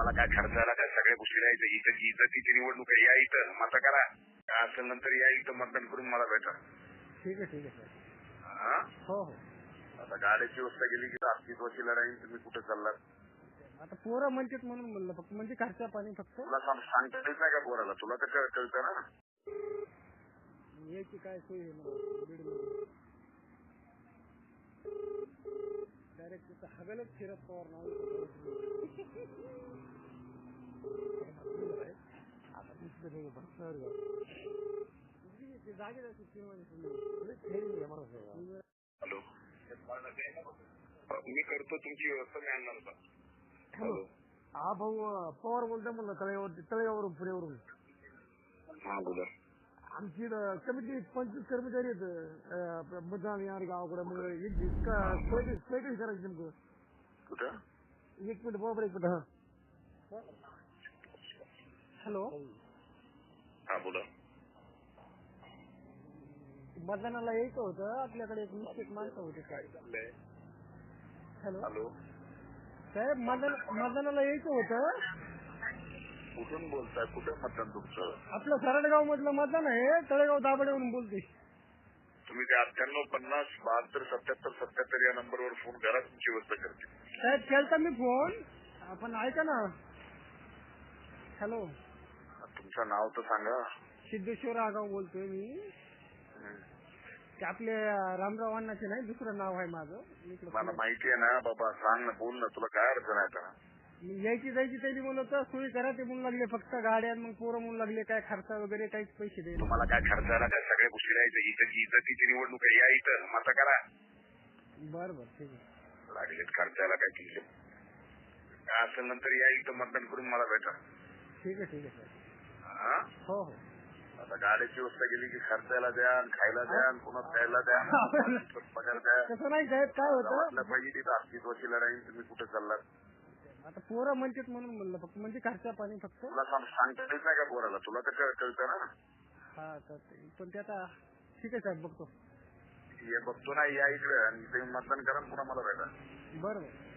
तुम्हाला काय खर्चायला काय सगळ्या गोष्टी राहायचं इथं इज्जतीची निवडणूक आहे या इथं मत करा. काय असेल नंतर या इथं मतदान करून मला भेटा. ठीक आहे ठीक आहे सर. हा? हो हो. आता गाड्याची व्यवस्था केली की अस्तित्वाची लढाई तुम्ही कुठे चाललात? आता पोरं म्हणतात म्हणून म्हणलं फक्त म्हणजे खर्चा पाणी फक्त. तुला सांग- सांगता येत नाही का पोराला? तुला तर कळ- कळतं ना? यायची काय सोय आहे मला बीडमध्ये डायरेक्ट तिथं हवेलाच फिरत पवार नाव आता दुसरं काही भरणार जागेत असते किंवा हॅलो मी करतो तुमची व्यवस्था मी आणणार होता हॅलो हा भाऊ पवार बोलतोय म्हणलं तळेगावर तळेगावरून पुण्यावरून हा बोला आमची कमिटी पंचवीस कर्मचारी आहेत अं, मतदान येणार गावाकडे मग एक इतका नेमकं कुठं? एक मिनिट बरोबर एक मिनिट हा. हॅलो? हा बोला. मतदानाला यायचं होतं आपल्याकडे एक निश्चित माणसं होते. काय हॅलो? हॅलो? साहेब मतदान मतदानाला यायचं होतं. कुठून बोलताय? कुठे मतदान तुमचं? आपलं सरडगाव मधलं मतदान आहे तळेगाव दाबडेवरून बोलते तुम्ही ते अठ्ठ्याण्णव पन्नास बहात्तर सत्याहत्तर सत्याहत्तर या नंबरवर फोन करा तुमची व्यवस्था करते. साहेब केलता मी फोन. आपण ऐका ना. हॅलो. तुमचं नाव तर सांगा. सिद्धेश्वर आगाव बोलतोय मी. ते आपले रामराव अण्णाचे नाही दुसरं नाव आहे माझं. मला माहिती आहे ना बाबा सांग ना बोल ना तुला काय अडचण आहे मी यायची जायची त्यांनी म्हणलं होतं सोयी करा ते म्हणून लागले फक्त गाड्या मग पोरं म्हणून लागले काय खर्च वगैरे काहीच पैसे दे तुम्हाला काय खर्चायला काय सगळ्या गोष्टी राहायचं इथं इज्जतीची निवडणूक आहे या इथं. मत करा. बर बर ठीक आहे. लागलेत खर्चायला काय तुमचे काय असेल नंतर या इथं मतदान करून मला भेटा. ठीक आहे ठीक आहे सर हा? हो हो. आता गाड्याची व्यवस्था केली की खर्चायला द्या आणि खायला द्या आणि पुन्हा प्यायला द्या. पगार द्या तसं नाही साहेब काय होतं? वाटलं पाहिजे तिथं अस्तित्वाची लढाई तुम्ही कुठे चाललात? आता पोरं म्हणतात म्हणून म्हणलं फक्त म्हणजे खर्चा पाणी फक्त. तुला सांग- सांगता येत नाही का पोराला? तुला तर कळ- कळतं ना. हा तर ते- पण ते आता ठीक आहे साहेब बघतो. हे बघतो ना या इकडे आणि तुम्ही मतदान करा आणि पुन्हा मला भेटा. बरं बरं.